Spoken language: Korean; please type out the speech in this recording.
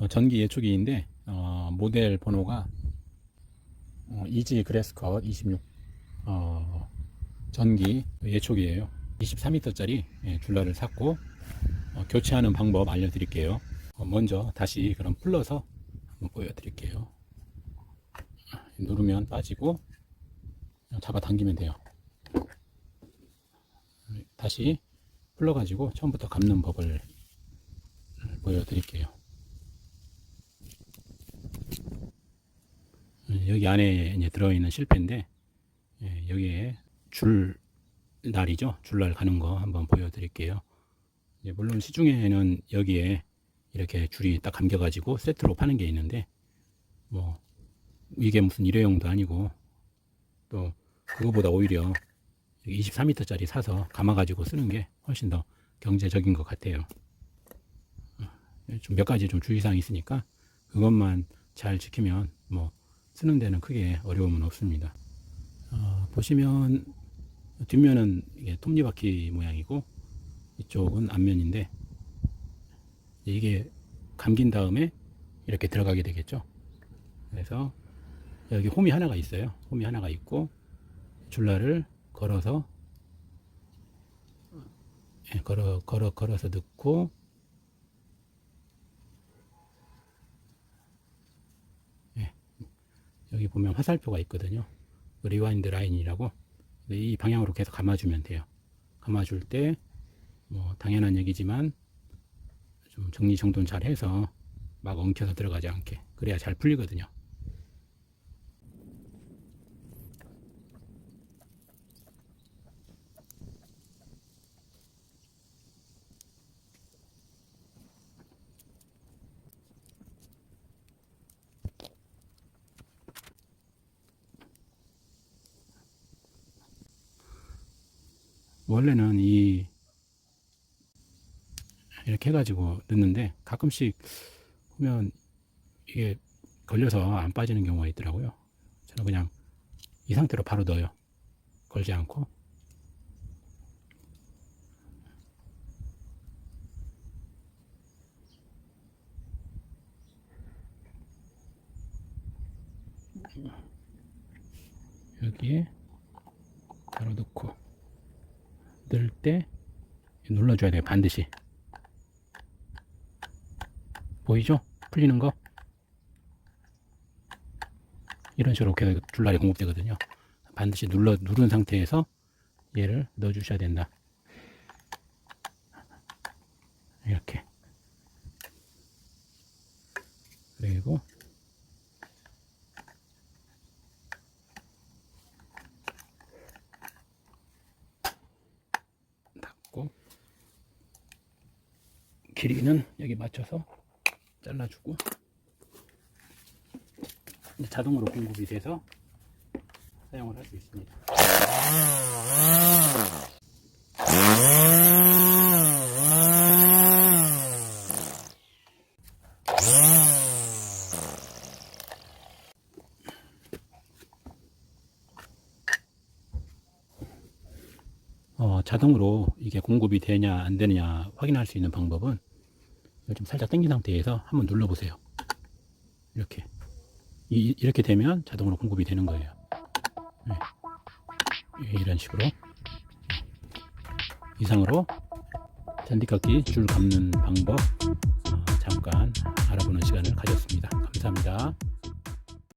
어, 전기 예초기인데 어, 모델 번호가 어, 이지 그래스컷 26 어, 전기 예초기예요. 23m짜리 줄라를 샀고 어, 교체하는 방법 알려드릴게요. 어, 먼저 다시 그럼 풀러서 한번 보여드릴게요. 누르면 빠지고 잡아 당기면 돼요. 다시 풀러 가지고 처음부터 감는 법을 보여드릴게요. 여기 안에 이제 들어있는 실패인데 예, 여기에 줄 날이죠. 줄날 가는 거 한번 보여드릴게요. 물론 시중에는 여기에 이렇게 줄이 딱 감겨가지고 세트로 파는 게 있는데 뭐 이게 무슨 일회용도 아니고 또 그거보다 오히려 23m짜리 사서 감아가지고 쓰는 게 훨씬 더 경제적인 것 같아요. 좀 몇 가지 좀 주의사항이 있으니까 그것만 잘 지키면 뭐 쓰는 데는 크게 어려움은 없습니다. 어, 보시면 뒷면은 이게 톱니바퀴 모양이고 이쪽은 앞면인데 이게 감긴 다음에 이렇게 들어가게 되겠죠. 그래서 여기 홈이 하나가 있어요. 홈이 하나가 있고 줄라를 걸어서 예, 걸어 걸어 걸어서 넣고 여기 보면 화살표가 있거든요. 리와인드 라인이라고 이 방향으로 계속 감아주면 돼요. 감아줄 때 뭐 당연한 얘기지만 좀 정리정돈 잘 해서 막 엉켜서 들어가지 않게 그래야 잘 풀리거든요. 원래는 이 이렇게 해가지고 넣는데 가끔씩 보면 이게 걸려서 안 빠지는 경우가 있더라고요. 저는 그냥 이 상태로 바로 넣어요. 걸지 않고. 여기에 바로 넣고 넣을 때 눌러줘야 돼요 반드시. 보이죠? 풀리는 거? 이런 식으로 이렇게 줄날이 공급되거든요. 반드시 눌러 누른 상태에서 얘를 넣어 주셔야 된다. 이렇게. 그리고 닫고 길이는 여기 맞춰서 잘라주고 자동으로 공급이 돼서 사용을 할 수 있습니다. 어, 자동으로 이게 공급이 되냐 안 되느냐 확인할 수 있는 방법은 좀 살짝 당긴 상태에서 한번 눌러 보세요. 이렇게 이, 이렇게 되면 자동으로 공급이 되는 거예요. 네. 이런 식으로 이상으로 잔디깎기 줄 감는 방법 어, 잠깐 알아보는 시간을 가졌습니다. 감사합니다.